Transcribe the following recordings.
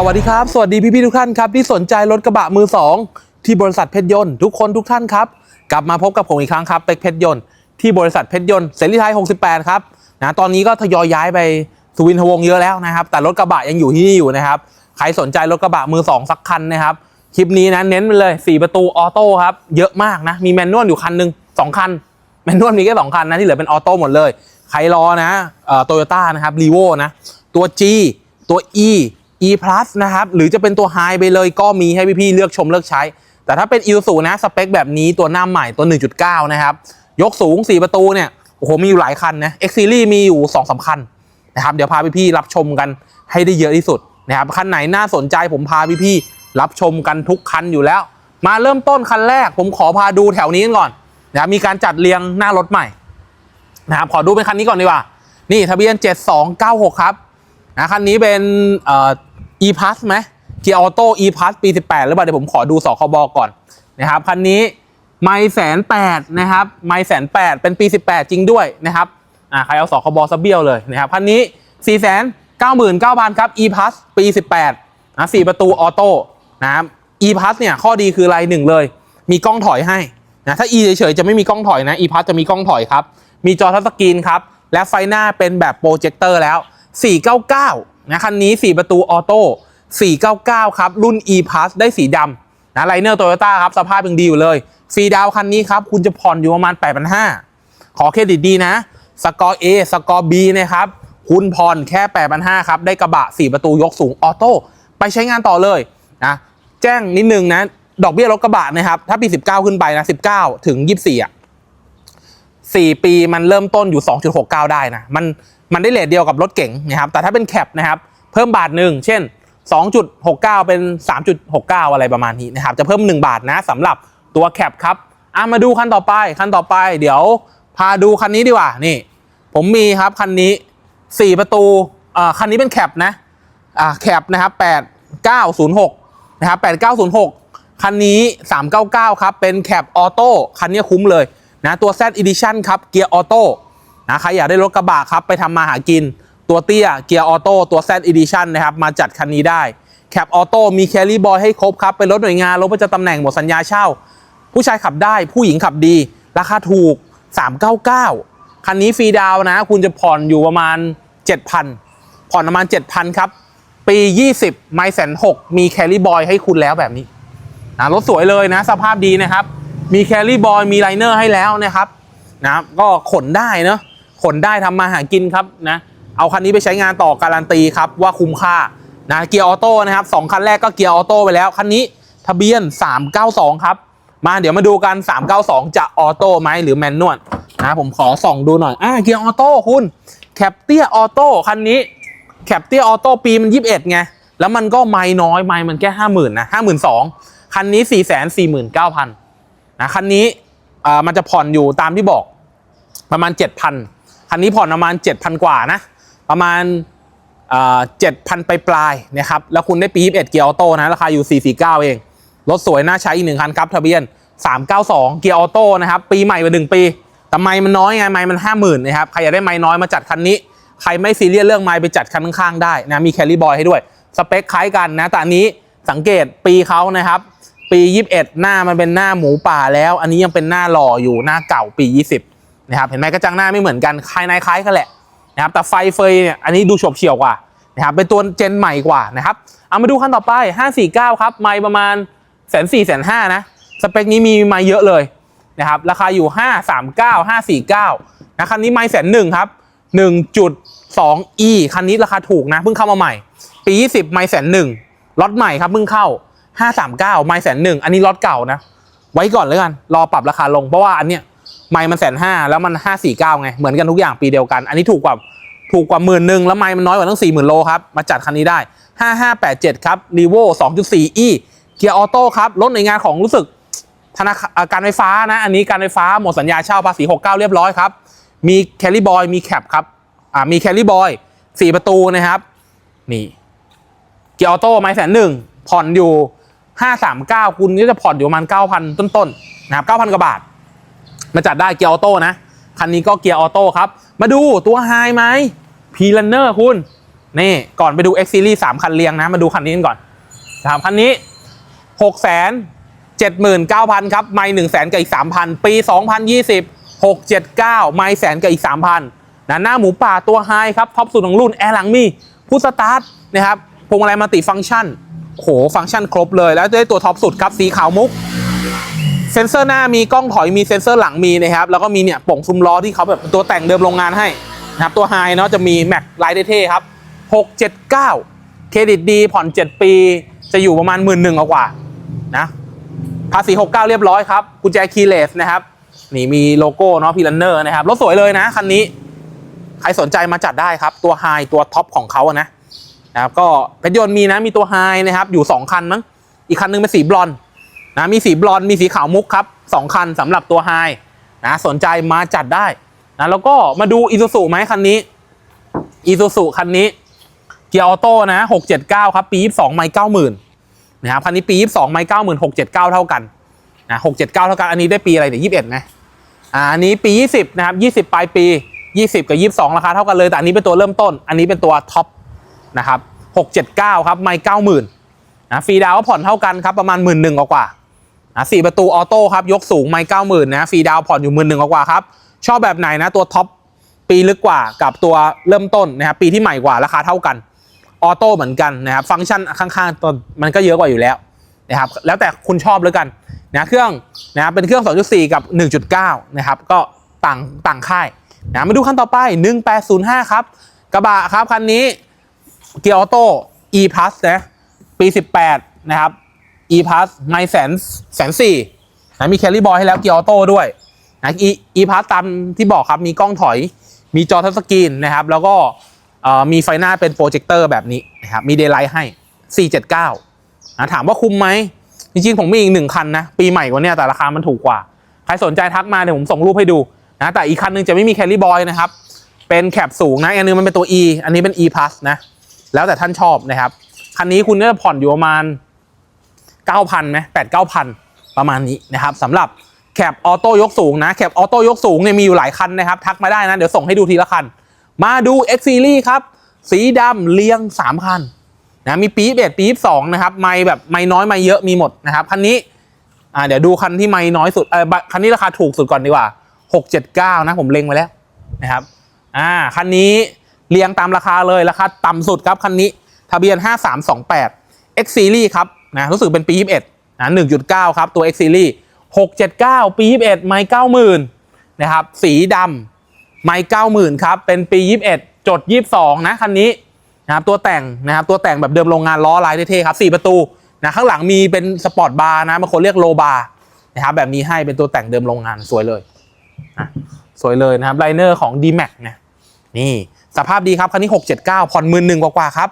สวัสดีครับ สวัสดีพี่ๆทุกท่านครับที่สนใจรถกระบะมือสองที่บริษัทเพชรยนต์ทุกคนทุกท่านครับ กลับมาพบกับผมอีกครั้งครับเป็กเพชรยนต์ที่บริษัทเพชรยนต์เสรีไทย 68 ครับนะตอนนี้ก็ทยอยย้ายไปสุวินทวงเยอะแล้วนะครับ แต่รถกระบะยังอยู่ที่นี่อยู่นะครับ ใครสนใจรถกระบะมือสองสักคันนะครับ คลิปนี้นะเน้นไปเลย 4 ประตูออโต้ครับเยอะมากนะมีแมนนวลอยู่คันหนึ่งสองคันแมนนวลมีแค่สองคันนะที่เหลือเป็นออโต้หมดเลยใครรอนะโตโยต้านะครับรีโวนะตัว G ตัว E E Plus นะครับ หรือจะเป็นตัว High ไปเลยก็มีให้พี่ๆเลือกชมเลือกใช้ แต่ถ้าเป็น i s u นะ สเปคแบบนี้ตัวหน้าใหม่ตัว 1.9 นะครับ ยกสูง 4 ประตูเนี่ย โอ้โห มีอยู่หลายคันนะ X Series มีอยู่2สาคันนะครับ เดี๋ยวพาพี่ๆรับชมกันให้ได้เยอะที่สุดนะครับ คันไหนน่าสนใจผมพาพี่ๆรับชมกันทุกคันอยู่แล้ว มาเริ่มต้นคันแรก ผมขอพาดูแถวนี้กันก่อนนะครับมีการจัดเรียงหน้ารถใหม่นะครับขอดูเป็นคันนี้ก่อนดีกว่า นี่ทะเบียน 7296 ครับนะคันนี้เป็น e plus ไหมเกียร์ออโต้ e plus ปี 18 หรือเปล่า เดี๋ยวผมขอดูสคบก่อนนะครับคันนี้ไม่แสนแปดนะครับไม่แสนแปดเป็นปี 18 จริงด้วยนะครับอ่าใครเอาสคบซะเบี้ยวเลยนะครับคันนี้ 4 9 9 0 0 0 ครับ e plus ปี 18นะ4ประตูออโต้นะครับ e plus เนี่ยข้อดีคืออะไรหนึ่งเลย มีกล้องถอยให้นะถ้า e เฉยๆจะไม่มีกล้องถอยนะ e plus จะมีกล้องถอยครับมีจอทัชสกรีนครับและไฟหน้าเป็นแบบโปรเจคเตอร์แล้ว 499 นะคันนี้ 4 ประตูออโต้499 ครับ รุ่น e plus ได้สีดำนะไลเนอร์โตโยต้าครับ สภาพยังดีอยู่เลยฟรีดาวคันนี้ครับ คุณจะผ่อนอยู่ประมาณ 8,500 ขอเครดิตดีนะ สกอร์ A สกอร์ B นะครับ คุณผ่อนแค่ 8,500 ครับ ได้กระบะ 4 ประตูยกสูงออโต้ไปใช้งานต่อเลยนะแจ้งนิดนึงนะ ดอกเบี้ยรถกระบะนะครับ ถ้าปี 19 ขึ้นไปนะ 19 ถึง 24อะ 4 ปีมันเริ่มต้นอยู่ 2.69 ได้นะ มันมันได้เลทเดียวกับรถเก๋งนะครับ แต่ถ้าเป็นแคปนะครับ เพิ่มบาทหนึ่ง เช่น 2.69 เป็น 3.69 อะไรประมาณนี้นะครับ จะเพิ่ม 1 บาทนะสำหรับตัวแคปครับอะมาดูคันต่อไป คันต่อไป เดี๋ยวพาดูคันนี้ดีกว่า นี่ ผมมีครับคันนี้ 4 ประตูอ่าคันนี้เป็นแคปนะ อ่า แคปนะครับ 8906 นะครับ 8906 คันนี้ 399 ครับ เป็นแคปออโต้ คันนี้คุ้มเลย นะตัว Z Edition ครับเกียร์ออโต้นะใครอยากได้รถกระบะครับไปทำมาหากิน ตัวเตี้ยเกียร์ออโต้ตัว Z Edition นะครับมาจัดคันนี้ได้แคปออโต้มีแคลรี่บอยให้ครบครับเป็นรถหน่วยงานรถประจำตำแหน่งหมดสัญญาเช่า ผู้ชายขับได้ผู้หญิงขับดี ราคาถูก 399 คันนี้ฟรีดาวนะ คุณจะผ่อนอยู่ประมาณ 7,000 ผ่อนประมาณ 7,000 ครับ ปี 20 ไมล์แสนหกมีแคลรี่บอยให้คุณแล้วแบบนี้นะรถสวยเลยนะ สภาพดีนะครับ มีแคลรี่บอยมีไลเนอร์ให้แล้วนะครับนะก็ขนได้เนาะขนได้ทำมาหากินครับนะเอาคันนี้ไปใช้งานต่อการันตีครับว่าคุ้มค่านะเกียร์ออโต้นะครับสองคันแรกก็เกียร์ออโต้ไปแล้วคันนี้ทะเบียน 392 ครับ มาเดี๋ยวมาดูกัน 392 จะออโต้ไหมหรือแมนนวลนะผมขอส่องดูหน่อยอ่าเกียร์ออโต้คุณแคปเตียออโต้คันนี้แคปเตียออโต้ปีมัน 21 ไง แล้วมันก็ไม่น้อยไม่มันแค่ 50,000นะ52,000 คันนี้ 449,000 นะคันนี้มันจะผ่อนอยู่ตามที่บอกประมาณ 7,000 คันนี้ผ่อนประมาณ 7,000 กว่านะ ประมาณเจ็ดพันไปปลายๆนะครับ แล้วคุณได้ปี21เกียร์ออโต้นะราคาอยู่ 449 เอง รถสวยน่าใช้อีกหนึ่งคันครับ ทะเบียน 392 เกียร์ออโต้นะครับ ปีใหม่กว่า1ปี แต่ไม้มันน้อยไง ไม้มัน 50,000นะครับ ใครอยากได้ไม้น้อยมาจัดคันนี้ ใครไม่ซีเรียสเรื่องไม้ไปจัดคันข้างๆได้นะ มีแคลรี่บอยให้ด้วย สเปคคล้ายกันนะ แต่อันนี้สังเกตปีเขานะครับ ปี 21 หน้ามันเป็นหน้าหมูป่าแล้ว อันนี้ยังเป็นหน้าหล่ออยู่หน้าเก่าปี 20นะครับเห็นไหมกระจังหน้าไม่เหมือนกันคล้ายในคล้ายกันแหละนะครับแต่ไฟเฟยเนี่ยอันนี้ดูโฉบเฉียวกว่านะครับเป็นตัวเจนใหม่กว่านะครับเอามาดูคันต่อไป 549 ครับ ไมล์ประมาณแสนสี่แสนห้านะสเปคนี้มีมาเยอะเลยนะครับราคาอยู่ 539 549นะคันนี้ไมล์แสนหนึ่งครับ1.2 e คันนี้ราคาถูกนะเพิ่งเข้ามาใหม่ ปี 20 ไมล์แสนหนึ่งล็อตใหม่ครับเพิ่งเข้า 539ไมล์แสนหนึ่งอันนี้ล็อตเก่านะ ไว้ก่อนเลยกันรอปรับราคาลงเพราะว่าอันเนี้ยไมล์มันแสนห้าแล้วมัน549ไงเหมือนกันทุกอย่างปีเดียวกัน อันนี้ถูกกว่าถูกกว่าหมื่นหนึ่งแล้วไมล์มันน้อยกว่าตั้งสี่หมื่นโลครับมาจัดคันนี้ได้5587ครับ r ีโว2.4 e เกียร์ออโต้ครับรถในงานของรู้สึกธนาคารการไฟฟ้านะ อันนี้การไฟฟ้าหมดสัญญาเช่าภาษี 69 เรียบร้อยครับ มีแคลริบอยมีแคปครับอ่ามีแคลริบอยสี่ประตูนะครับ นี่ เกียร์ออโต้ไม้แสนหนึ่งผ่อนอยู่ 539 คุณก็จะผ่อนอยู่ประมาณ 9,000 ต้นๆนะครับ 9,000 กว่าบาท มาจัดได้เกียร์ออโต้นะ คันนี้ก็เกียร์ออโต้ครับ มาดูตัวไฮไหมพีลันเนอร์คุณ นี่ ก่อนไปดู X Series 3 คันเรียงนะ มาดูคันนี้กันก่อนนะครับคันนี้ 6 7 9 0 0 0 ครับ ไม่1 0 0 0 0กับอีก 3,000 ปี 2020 679 ไม่แสนกับอีก 3,000นะหน้าหมูป่าตัวไฮครับ ท็อปสุดของรุ่น แอร์หลังมีพุทสตาร์ทนะครับพวงมาลัยมัลติฟังก์ชัน โหฟังก์ชันครบเลยแล้วได้ตัวท็อปสุดครับสีขาวมุกเซนเซอร์หน้ามีกล้องถอยมีเซนเซอร์หลังมีนะครับแล้วก็มีเนี่ยป่งซุ้มล้อที่เขาแบบตัวแต่งเดิมโรงงานให้นะครับตัวไฮเนาะจะมีแม็กไลายเท่ครับ 679 เครดิตดีผ่อน 7 ปี จะอยู่ประมาณหมื่นหนึ่งกว่านะภาษี 69 เรียบร้อยครับกุญแจคีย์เลสนะครับนี่มีโลโก้เนาะพีลันเนอร์นะครับรถสวยเลยนะคันนี้ ใครสนใจมาจัดได้ครับ ตัวไฮตัวท็อปของเขาอะนะ นะครับก็เป็นยนต์มีนะมีตัวไฮนะครับอยู่ 2 คันมั้งอีกคันนึงเป็นสีบลอนนะมีสีบลอนมีสีขาวมุกครับสองคันสำหรับตัวไฮนะสนใจมาจัดได้นะแล้วก็มาดูอีซูซูไหมคันนี้อีซูซูคันนี้เกียร์ออโต้นะ679ครับปี22ไมล์90,000นนะครับคันนี้ปี22ไมล์90,000 679เจ็ดเก้าเท่ากันนะ679เก้าเท่ากันอันนี้ได้ปีอะไรเดี๋ยว21นะอ่าอันนี้ปี20นะครับ20ปลายปี20กับ22ราคาเท่ากันเลยแต่อันนี้เป็นตัวเริ่มต้น อันนี้เป็นตัวท็อป นะครับ679ครับไมล์90,000นะฟรีดาวก็ผ่อนเท่ากันครับประมาณ1 1 0 0 0กว่านะ4ประตูออโต้ครับยกสูงไมล์90,000นะฟรีดาวผ่อนอยู่1 1 0 0 0กว่าครับชอบแบบไหนนะตัวท็อปปีลึกกว่ากับตัวเริ่มต้นนะครับปีที่ใหม่กว่าราคาเท่ากันออโต้เหมือนกันนะครับฟังก์ชันข้างๆตัวมันก็เยอะกว่าอยู่แล้วนะครับแล้วแต่คุณชอบแล้วกันนะเครื่องนะครับเป็นเครื่อง 2.4 กับ 1.9 นะครับก็ต่างต่างค่ายนะมาดูคันต่อไป 1805 ครับ กระบะครับคันนี้ เกียร์ออโต้ e plus นะปี 18 นะครับ e plus ไม่แสนแสนสี่นะมีแคลรี่บอยให้แล้วเกียร์ออโต้ด้วยนะ e e plus ตามที่บอกครับมีกล้องถอย มีจอทัชสกรีนนะครับ แล้วก็มีไฟหน้าเป็นโปรเจคเตอร์แบบนี้นะครับ มีเดย์ไลท์ให้ 479นะถามว่าคุ้มไหม จริงๆ ผมมีอีกหนึ่งคันนะ ปีใหม่กว่านี้แต่ราคามันถูกกว่า ใครสนใจทักมาเดี๋ยวผมส่งรูปให้ดูนะแต่อีกคันหนึงจะไม่มีแคลรี่บอยนะครับ เป็นแคปสูงนะ อันนึงมันเป็นตัว E อันนี้เป็น E plus นะ แล้วแต่ท่านชอบนะครับ คันนี้คุณก็จะผ่อนอยู่ประมาณ 9,000ไหม8 9,000ประมาณนี้นะครับสำหรับแคปออโต้ยกสูงนะแคปออโต้ยกสูงเนี่ยมีอยู่หลายคันนะครับ ทักมาได้นะ เดี๋ยวส่งให้ดูทีละคัน มาดู X Series ครับ สีดำเรียง 3 คันนะมีปี๊บเอ็ดปี๊บสองนะครับ ไม่แบบไม่น้อยไม่เยอะมีหมดนะครับ คันนี้อ่าเดี๋ยวดูคันที่ไม่น้อยสุดเออคันนี้ราคาถูกสุดก่อนดีกว่า 679 นะผมเล็งไว้แล้วนะครับอ่าคันนี้ เรียงตามราคาเลยราคาต่ำสุดครับคันนี้ทะเบียน 5328 X Series ครับนะรู้สึกเป็นปี 21นะ1.9 ครับตัว X Series 679 ปี 21 ไม่90,000นะครับสีดำไม่เก้าหมื่นครับเป็นปี 21 จด 22 นะคันนี้นะครับตัวแต่งนะครับตัวแต่งแบบเดิมโรงงานล้อลายเท่ๆครับ4ประตูนะข้างหลังมีเป็นสปอร์ตบาร์นะบางคนเรียกโลบาร์นะครับแบบนี้ให้เป็นตัวแต่งเดิมโรงงานสวยเลยนะสวยเลยนะครับไลเนอร์ของ d m a x นะนี่ สภาพดีครับคันนี้ 679 ผ่อนหมื่นหนึ่งกว่าๆครับ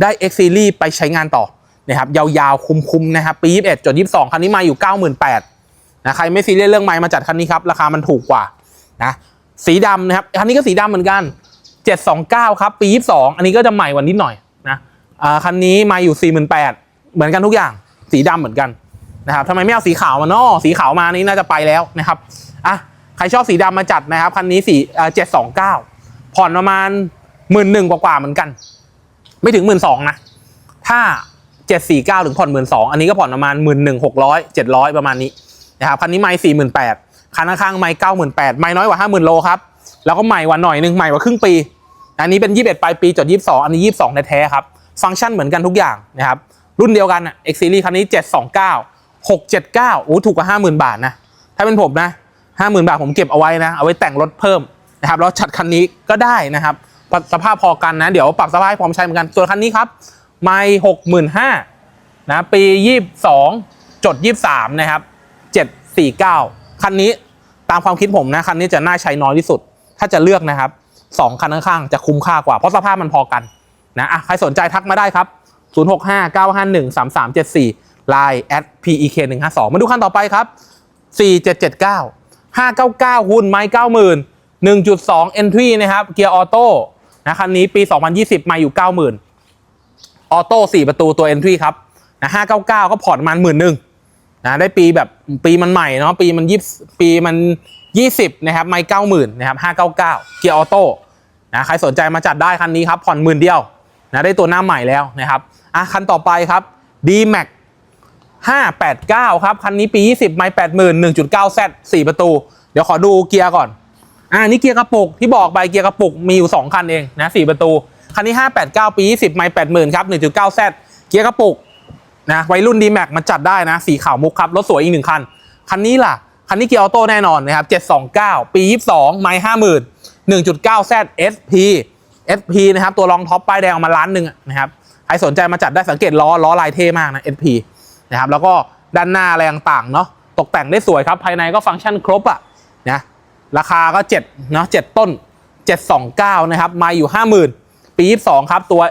ได้ X Series ไปใช้งานต่อนะครับยาวๆ คุ้มๆนะครับปี 21จด22 คันนี้มาอยู่ 98นะใครไม่ซีเรียสเรื่องไม้มาจัดคันนี้ครับ ราคามันถูกกว่านะสีดำนะครับคันนี้ก็สีดำเหมือนกัน 729 ครับปี 22 อันนี้ก็จะใหม่กว่านิดหน่อยนะอ่าคันนี้มาอยู่ 48,000เหมือนกันทุกอย่างสีดำเหมือนกันนะครับทำไมไม่เอาสีขาวมาเนาะสีขาวมานี่น่าจะไปแล้วนะครับอะใครชอบสีดำมาจัดนะครับคันนี้สีอ่า729ผ่อนประมาณ หมื่นหนึ่งกว่าๆเหมือนกัน ไม่ถึงหมื่นสองนะ ถ้า749ถึงผ่อนหมื่นสองอันนี้ก็ผ่อนประมาณหมื่นหนึ่งหกร้อยเจ็ดร้อยประมาณนี้นะครับคันนี้ไม่สี่หมื่นแปดคันข้างๆไม่เก้าหมื่นแปดไม่น้อยกว่าห้าหมื่นโลครับ แล้วก็ใหม่กว่าหน่อยหนึ่งใหม่กว่าครึ่งปี อันนี้เป็น21ปลายปีจด22อันนี้22แท้ๆครับ ฟังก์ชันเหมือนกันทุกอย่างนะครับ รุ่นเดียวกันอะ X Series คันนี้729 679โอ้ถูกกว่า50,000บาทนะ ถ้าเป็นผมนะ50,000บาทผมเก็บเอาไว้นะ เอาไว้แต่งรถเพิ่มนะครับ แล้วจัดคันนี้ก็ได้นะครับ สภาพพอกันนะ เดี๋ยวปรับสภาพให้พร้อมใช้เหมือนกัน ส่วนคันนี้ครับ ไม่65,000นห้านะปี22จด23นะครับ749คันนี้ตามความคิดผมนะคันนี้จะน่าใช้น้อยที่สุด ถ้าจะเลือกนะครับสองคันข้างๆจะคุ้มค่ากว่าเพราะสภาพมันพอกันนะอะใครสนใจทักมาได้ครับ 065 951 3374 Line at PEK 152 มาดูคันต่อไปครับ 4779 599 หุ้นไม้90,000 1.2 entry นะครับ เกียร์ออโต้ นะคันนี้ปี 2020 มาอยู่ 90,000 ออโต้4ประตูตัว entry ครับนะ599 ก็ผ่อนประมาณหมื่นหนึ่งนะได้ปีแบบปีมันใหม่เนาะปีมันยี่ปีมัน 20 นะครับ ไม่ 90,000 นะครับ 599 เกียร์ออโต้นะใครสนใจมาจัดได้คันนี้ครับ ผ่อนหมื่นเดียวนะได้ตัวหน้าใหม่แล้วนะครับอะคันต่อไปครับ D Max 589 ครับ คันนี้ปี 20 ไม่ 80,000 1.9 Z 4 ประตู เดี๋ยวขอดูเกียร์ก่อน อ่านี่เกียร์กระปุกที่บอกไปเกียร์กระปุกมีอยู่ 2 คันเองนะ4ประตู คันนี้ 589 ปี 20 ไม่80,000 ครับ 1.9 Z เกียร์กระปุกนะวัยรุ่น D Max มันจัดได้นะ สีขาวมุกครับ รถสวยอีกหนึ่งคัน คันนี้ล่ะ คันนี้เกียร์ออโต้แน่นอนนะครับ 729 ปี 22 ไม่50,000 1.9 Z SP SP นะครับ ตัวรองท็อปป้ายแดงออกมาล้านหนึ่งนะครับใครสนใจมาจัดได้สังเกตล้อล้อลายเท่มากนะ SP นะครับแล้วก็ด้านหน้าอะไรต่างๆเนาะตกแต่งได้สวยครับภายในก็ฟังก์ชันครบอะนะ ราคาก็7เนาะ7ต้น 729 นะครับมาอยู่ 50,000 ปี 22 ครับตัว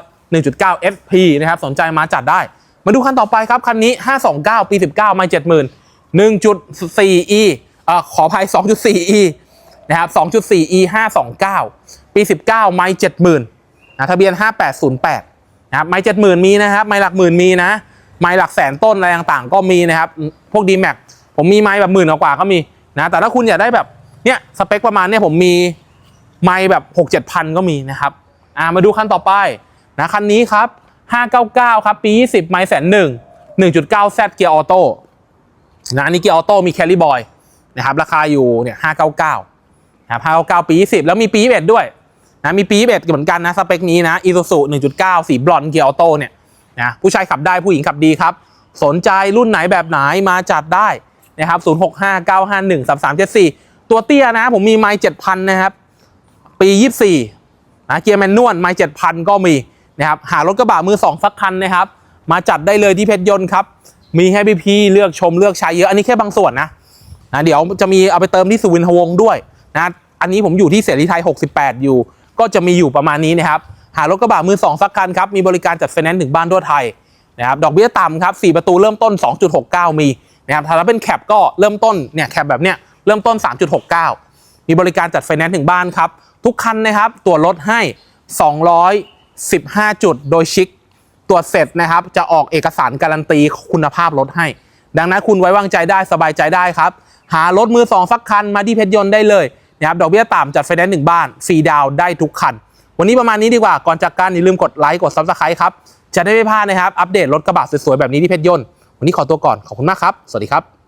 1.9 SP นะครับสนใจมาจัดได้ มาดูคันต่อไปครับ คันนี้ 529 ปี 19มา70,000 1.4e อ่าขออภัย 2.4e นะครับ 2.4e 529 ปี 19 ไม่70,000นะทะเบียน 5808 นะครับ ไม่70,000 มีนะครับ ไม่หลักหมื่นมีนะ ไม่หลักแสนต้นอะไรต่างๆ ก็มีนะครับ พวก d m a x ผมมีไม้แบบหมื่นกว่าก็มีนะ แต่ถ้าคุณอยากได้แบบ เนี่ยสเปคประมาณเนี่ยผมมีไม้แบบ6 7พันก็มีนะครับอ่ามาดูคันต่อไปนะคันนี้ครับ 599 ครับ ปี 20 ไม้แสนหนึ่ง1.9 Z เกียร์ออโต้นะอันนี้เกียร์ออโต้มีแคลิบอยนะครับราคาอยู่เนี่ย599นะครับ599 ปี 20 แล้วมีปี21ด้วยนะมีปี21เหมือนกันนะสเปคนี้นะ Isuzu 1.9 สีบลอนด์เกียร์ออโต้เนี่ยนะผู้ชายขับได้ผู้หญิงขับดีครับ สนใจรุ่นไหนแบบไหนมาจัดได้นะครับ 065951 3374 ตัวเตี้ยนะ ผมมีไมล์7,000นะครับ ปี24นะเกียร์แมนนวลไมล์7,000ก็มีนะครับหารถกระบะมือ2สักคันนะครับ มาจัดได้เลยที่เพชรยนต์ครับ มีให้พี่ๆเลือกชมเลือกใช้เยอะอันนี้แค่บางส่วนนะนะเดี๋ยวจะมีเอาไปเติมที่สุวินทวงศ์ด้วยนะอันนี้ผมอยู่ที่เสรีไทย 68 อยู่ ก็จะมีอยู่ประมาณนี้นะครับ หารถกระบะมือ2สักคันครับ มีบริการจัดไฟแนนซ์ถึงบ้านทั่วไทยนะครับดอกเบี้ยต่ำครับ 4 ประตูเริ่มต้น 2.69 มีนะครับถ้าเป็นแคปก็เริ่มต้นเนี่ยแคปแบบเนี้ย เริ่มต้น 3.69 มีบริการจัดไฟแนนซ์ถึงบ้านครับ ทุกคันนะครับตรวรถให้ 215 จุดโดยชิคตรวจเสร็จนะครับ จะออกเอกสารการันตีคุณภาพรถให้ ดังนั้นคุณไว้วางใจได้สบายใจได้ครับ หารถมือสองสักคันมาที่เพชรยนต์ได้เลยนะครับดอกเบี้ยต่ำจัดไฟแนนซ์หนึ่งบ้านฟรีดาวน์ได้ทุกคัน วันนี้ประมาณนี้ดีกว่าก่อนจากการอย่าลืมกดไลค์กดซับสไครต์ครับจะได้ไม่พลาดนะครับอัปเดตรถกระบะสวยๆแบบนี้ที่เพชรยนต์วันนี้ขอตัวก่อนขอบคุณมากครับ สวัสดีครับ